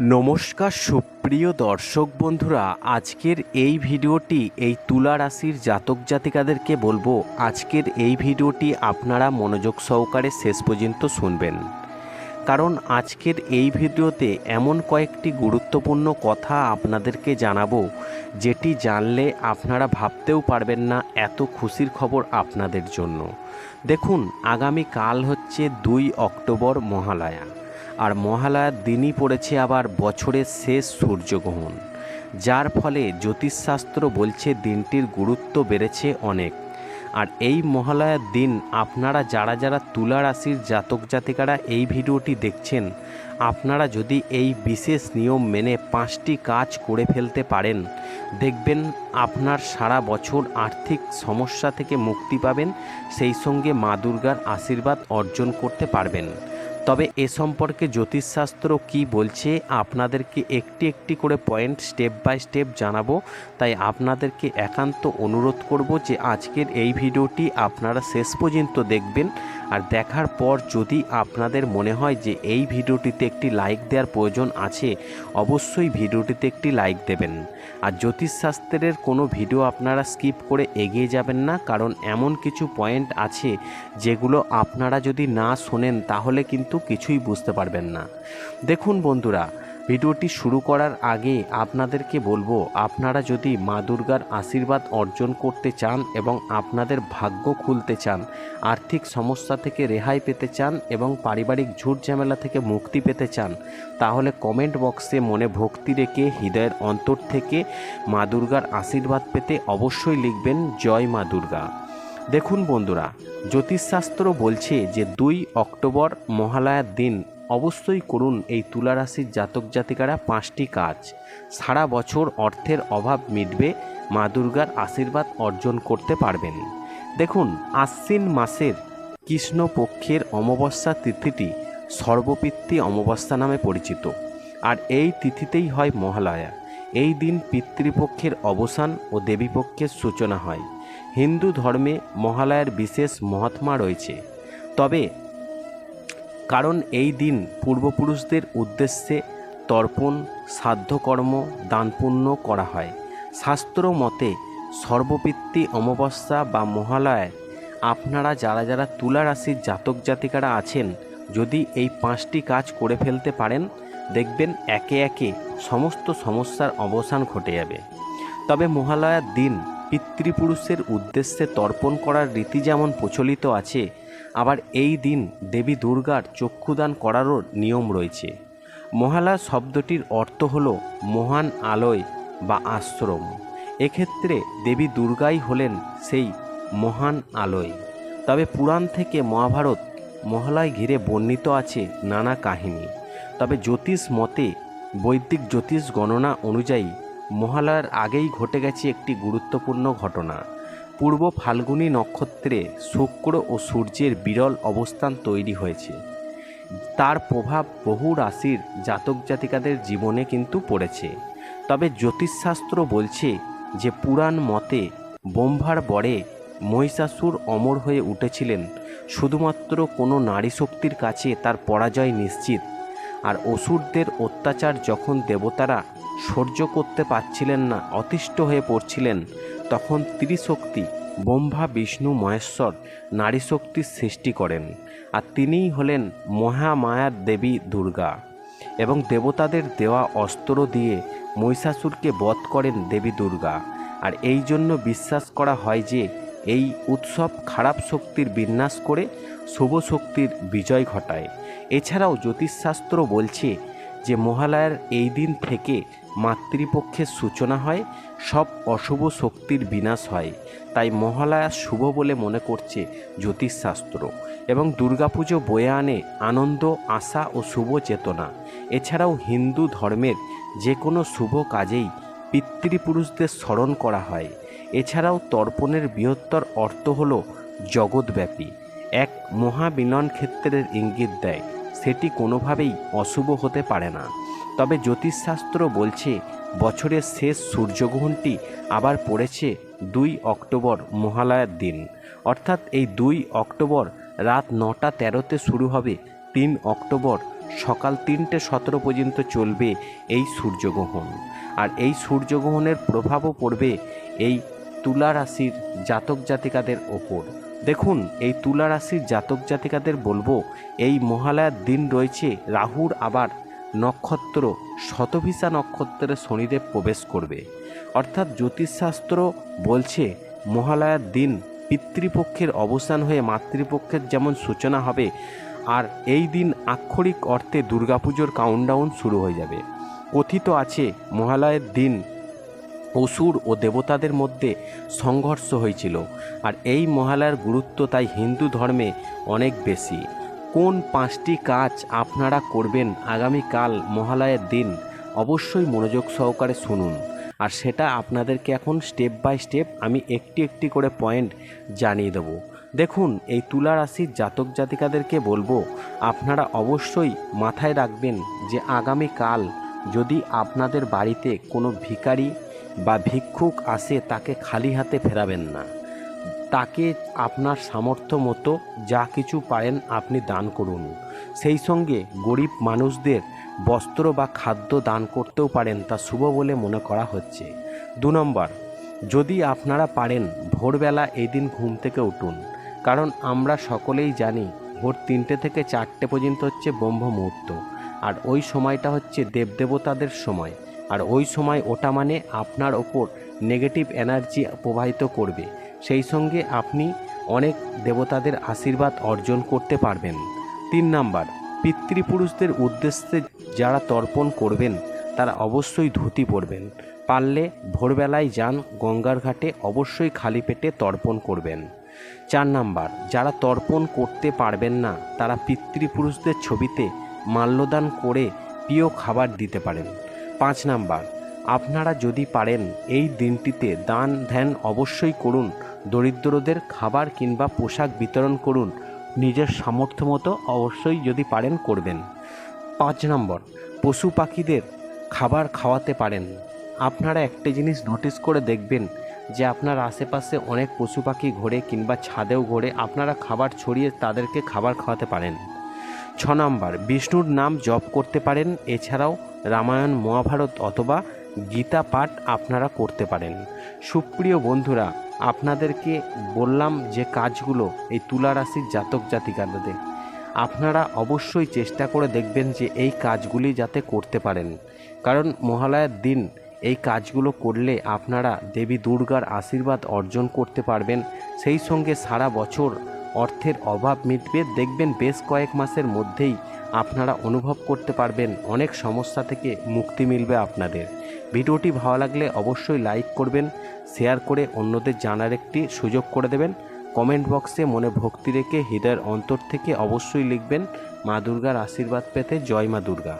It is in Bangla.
নমস্কার সুপ্রিয় দর্শক বন্ধুরা, আজকের এই ভিডিওটি এই তুলা রাশির জাতক জাতিকাদেরকে বলব, আজকের এই ভিডিওটি আপনারা মনোযোগ সহকারে শেষ পর্যন্ত শুনবেন। কারণ আজকের এই ভিডিওতে এমন কয়েকটি গুরুত্বপূর্ণ কথা আপনাদেরকে জানাব, যেটি জানলে আপনারা ভাবতেও পারবেন না এত খুশির খবর আপনাদের জন্য। দেখুন আগামী কাল হচ্ছে দুই অক্টোবর মহালয়া। আর মহালয়ার দিনই পড়েছে আবার বছরের শেষ সূর্যগ্রহণ। যার ফলে জ্যোতিষশাস্ত্র বলছে দিনটির গুরুত্ব বেড়েছে অনেক। আর এই মহালয়ার দিন আপনারা যারা যারা তুলা রাশির জাতক জাতিকারা এই ভিডিওটি দেখছেন, আপনারা যদি এই বিশেষ নিয়ম মেনে পাঁচটি কাজ করে ফেলতে পারেন, দেখবেন আপনার সারা বছর আর্থিক সমস্যা থেকে মুক্তি পাবেন, সেই সঙ্গে মা দুর্গার আশীর্বাদ অর্জন করতে পারবেন। তবে এ সম্পর্কে জ্যোতিষশাস্ত্র কি বলছে, আপনাদেরকে একটি একটি করে পয়েন্ট স্টেপ বাই স্টেপ জানাব। তাই আপনাদেরকে একান্ত অনুরোধ করব যে আজকের এই ভিডিওটি আপনারা শেষ পর্যন্ত দেখবেন। আর দেখার পর যদি আপনাদের মনে হয় যে এই ভিডিওটিতে একটি লাইক দেওয়ার প্রয়োজন আছে, অবশ্যই ভিডিওটিতে একটি লাইক দেবেন। আর জ্যোতিষশাস্ত্রের কোনো ভিডিও আপনারা স্কিপ করে এগিয়ে যাবেন না, কারণ এমন কিছু পয়েন্ট আছে যেগুলো আপনারা যদি না শোনেন, তাহলে কিন্তু কিছুই বুঝতে পারবেন না। দেখুন বন্ধুরা ভিডিওটি শুরু করার আগে আপনাদেরকে বলব, আপনারা যদি মা দুর্গার আশীর্বাদ অর্জন করতে চান এবং আপনাদের ভাগ্য খুলতে চান, আর্থিক সমস্যা থেকে রেহাই পেতে চান এবং পারিবারিক ঝুট ঝামেলা থেকে মুক্তি পেতে চান, তাহলে কমেন্ট বক্সে মনে ভক্তি রেখে হৃদয়ের অন্তর থেকে মা দুর্গার আশীর্বাদ পেতে অবশ্যই লিখবেন, জয় মা দুর্গা। দেখুন বন্ধুরা, জ্যোতিষশাস্ত্র বলছে যে দুই অক্টোবর মহালয়ার দিন অবশ্যই করুন এই তুলা রাশির জাতক জাতিকারা পাঁচটি কাজ। সারা বছর অর্থের অভাব মিটবে, মা দুর্গার আশীর্বাদ অর্জন করতে পারবেন। দেখুন, আশ্বিন মাসের কৃষ্ণপক্ষের অমাবস্যা তিথিটি সর্বপিত্তি অমাবস্যা নামে পরিচিত। আর এই তিথিতেই হয় মহালয়া। এই দিন পিতৃপক্ষের অবসান ও দেবীপক্ষের সূচনা হয়। হিন্দু ধর্মে মহালয়ার বিশেষ মহাত্মা রয়েছে। তবে কারণ এই দিন পূর্বপুরুষদের উদ্দেশ্যে তর্পণ শ্রাদ্ধকর্ম দানপুণ্য করা হয়। শাস্ত্র মতে, সর্বপিতৃ অমাবস্যা বা মহালয়ায় আপনারা যারা যারা তুলা রাশির জাতক জাতিকারা আছেন, যদি এই পাঁচটি কাজ করে ফেলতে পারেন, দেখবেন একে একে সমস্ত সমস্যার অবসান ঘটে যাবে। তবে মহালয়ার দিন পিতৃপুরুষের উদ্দেশ্যে তর্পণ করার রীতি যেমন প্রচলিত আছে আবার এই দিন দেবী দুর্গার চক্ষুদান করারও নিয়ম রয়েছে। মহালয়া শব্দটির অর্থ হল মহান আলয় বা আশ্রম। এক্ষেত্রে দেবী দুর্গাই হলেন সেই মহান আলয়। তবে পুরাণ থেকে মহাভারত মহালয় ঘিরে বর্ণিত আছে নানা কাহিনী। তবে জ্যোতিষ মতে বৈদিক জ্যোতিষ গণনা অনুযায়ী মহালয়ার আগেই ঘটে গেছে একটি গুরুত্বপূর্ণ ঘটনা। পূর্ব ফাল্গুনী নক্ষত্রে শুক্র ও সূর্যের বিরল অবস্থান তৈরি হয়েছে। তার প্রভাব বহু রাশির জাতক জাতিকাদের জীবনে কিন্তু পড়েছে। তবে জ্যোতিষশাস্ত্র বলছে যে পুরাণ মতে ব্রহ্মার বরে মহিষাসুর অমর হয়ে উঠেছিলেন, শুধুমাত্র কোনো নারী শক্তির কাছে তার পরাজয় নিশ্চিত। আর অসুরদের অত্যাচার যখন দেবতারা সহ্য করতে পারছিলেন না, অতিষ্ঠ হয়ে পড়ছিলেন, তখন ত্রিশক্তি, ব্রহ্মা, বিষ্ণু, মহেশ্বর নারী শক্তির সৃষ্টি করেন আর তিনিই হলেন মহামায়ার দেবী দুর্গা এবং দেবতাদের দেওয়া অস্ত্র দিয়ে মহিষাসুরকে বধ করেন দেবী দুর্গা। আর এই জন্য বিশ্বাস করা হয় যে এই উৎসব খারাপ শক্তির বিন্যাস করে শুভ শক্তির বিজয় ঘটায়। এছাড়াও জ্যোতিষশাস্ত্র বলছে যে মহালয়ার এই দিন থেকে মাতৃপক্ষের সূচনা হয়, সব অশুভ শক্তির বিনাশ হয়। তাই মহালয়া শুভ বলে মনে করছে জ্যোতিষশাস্ত্র এবং দুর্গাপুজো বয়ে আনে আনন্দ, আশা ও শুভ চেতনা। এছাড়াও হিন্দু ধর্মের যে কোনো শুভ কাজেই পিতৃপুরুষদের স্মরণ করা হয়। এছাড়াও তর্পণের বৃহত্তর অর্থ হল জগৎব্যাপী। এক মহাবিনন ক্ষেত্রের ইঙ্গিত দেয়। সেটি কোনোভাবেই অশুভ হতে পারে না। তবে জ্যোতিষশাস্ত্র বলছে, বছরের শেষ সূর্যগ্রহণটি আবার পড়েছে দুই অক্টোবর মহালয়ার দিন। অর্থাৎ এই দুই অক্টোবর রাত নটা তেরোতে শুরু হবে, তিন অক্টোবর সকাল তিনটে সতেরো পর্যন্ত চলবে এই সূর্যগ্রহণ। আর এই সূর্যগ্রহণের প্রভাবও পড়বে এই তুলা রাশির জাতক জাতিকাদের ওপর। দেখুন, এই তুলা রাশির জাতক জাতিকাদের বলব, এই মহালয়ার দিন রয়েছে রাহুর আবার নক্ষত্র, শতভিসা নক্ষত্রে শনিদেব প্রবেশ করবে। অর্থাৎ জ্যোতিষশাস্ত্র বলছে, মহালয়ার দিন পিতৃপক্ষের অবসান হয়ে মাতৃপক্ষের যেমন সূচনা হবে, আর এই দিন আক্ষরিক অর্থে দুর্গাপুজোর কাউন্টডাউন শুরু হয়ে যাবে। কথিত আছে, মহালয়ের দিন অসুর ও দেবতাদের মধ্যে সংঘর্ষ হয়েছিল, আর এই মহালয়ার গুরুত্ব তাই হিন্দু ধর্মে অনেক বেশি। কোন পাঁচটি কাজ আপনারা করবেন আগামীকাল মহালয়ের দিন, অবশ্যই মনোযোগ সহকারে শুনুন। আর সেটা আপনাদেরকে এখন স্টেপ বাই স্টেপ আমি একটি একটি করে পয়েন্ট জানিয়ে দেবো। দেখুন, এই তুলা রাশির জাতক জাতিকাদেরকে বলব, আপনারা অবশ্যই মাথায় রাখবেন যে আগামীকাল যদি আপনাদের বাড়িতে কোনো ভিখারি বা ভিক্ষুক আসে তাকে খালি হাতে ফেরাবেন না। তাকে আপনার সামর্থ্য মতো যা কিছু পারেন আপনি দান করুন। সেই সঙ্গে গরিব মানুষদের বস্ত্র বা খাদ্য দান করতেও পারেন তা শুভ বলে মনে করা হচ্ছে। দু নম্বর, যদি আপনারা পারেন ভোরবেলা এই দিন ঘুম থেকে উঠুন, কারণ আমরা সকলেই জানি ভোর তিনটে থেকে চারটে পর্যন্ত হচ্ছে ব্রহ্ম মুহূর্ত আর ওই সময়টা হচ্ছে দেবদেবতাদের সময়। আর ওই সময় ওটা মানে আপনার ওপর নেগেটিভ এনার্জি প্রবাহিত করবে। সেই সঙ্গে আপনি অনেক দেবতাদের আশীর্বাদ অর্জন করতে পারবেন। তিন নাম্বার, পিতৃপুরুষদের উদ্দেশ্যে যারা তর্পণ করবেন, তারা অবশ্যই ধুতি পরবেন। পারলে ভোরবেলায় যান, গঙ্গার ঘাটে অবশ্যই খালি পেটে তর্পণ করবেন। চার নাম্বার, যারা তর্পণ করতে পারবেন না, তারা পিতৃপুরুষদের ছবিতে মাল্যদান করে প্রিয় খাবার দিতে পারেন। পাঁচ নাম্বার, আপনারা যদি পারেন এই দিনটিতে দান ধ্যান অবশ্যই করুন, দরিদ্রদের খাবার কিংবা পোশাক বিতরণ করুন, নিজের সামর্থ্য মতো অবশ্যই যদি পারেন করবেন। পাঁচ নম্বর, পশু পাখিদের খাবার খাওয়াতে পারেন। আপনারা একটা জিনিস নোটিস করে দেখবেন যে আপনার আশেপাশে অনেক পশু পাখি ঘোরে কিংবা ছাদেও ঘোরে, আপনারা খাবার ছড়িয়ে তাদেরকে খাবার খাওয়াতে পারেন। ছ নম্বর, বিষ্ণুর নাম জপ করতে পারেন, এছাড়াও রামায়ণ, মহাভারত অথবা গীতা পাঠ আপনারা করতে পারেন। সুপ্রিয় বন্ধুরা, আপনাদেরকে বললাম যে কাজগুলো এই তুলা রাশির জাতক জাতিকাদের। আপনারা অবশ্যই চেষ্টা করে দেখবেন যে এই কাজগুলি যাতে করতে পারেন। কারণ মহালয়ার দিন এই কাজগুলো করলে আপনারা দেবী দুর্গার আশীর্বাদ অর্জন করতে পারবেন। সেই সঙ্গে সারা বছর অর্থের অভাব মিটবে। দেখবেন বেশ কয়েক মাসের মধ্যেই আপনারা অনুভব করতে পারবেন অনেক সমস্যা থেকে মুক্তি মিলবে আপনাদের। ভিডিওটি ভালো লাগলে অবশ্যই লাইক করবেন, শেয়ার করে অন্যদের জানার একটি সুযোগ করে দেবেন। কমেন্ট বক্সে মনে ভক্তি রেখে হৃদয়ের অন্তর থেকে অবশ্যই লিখবেন, মা দুর্গার আশীর্বাদ পেতে জয় মা দুর্গা।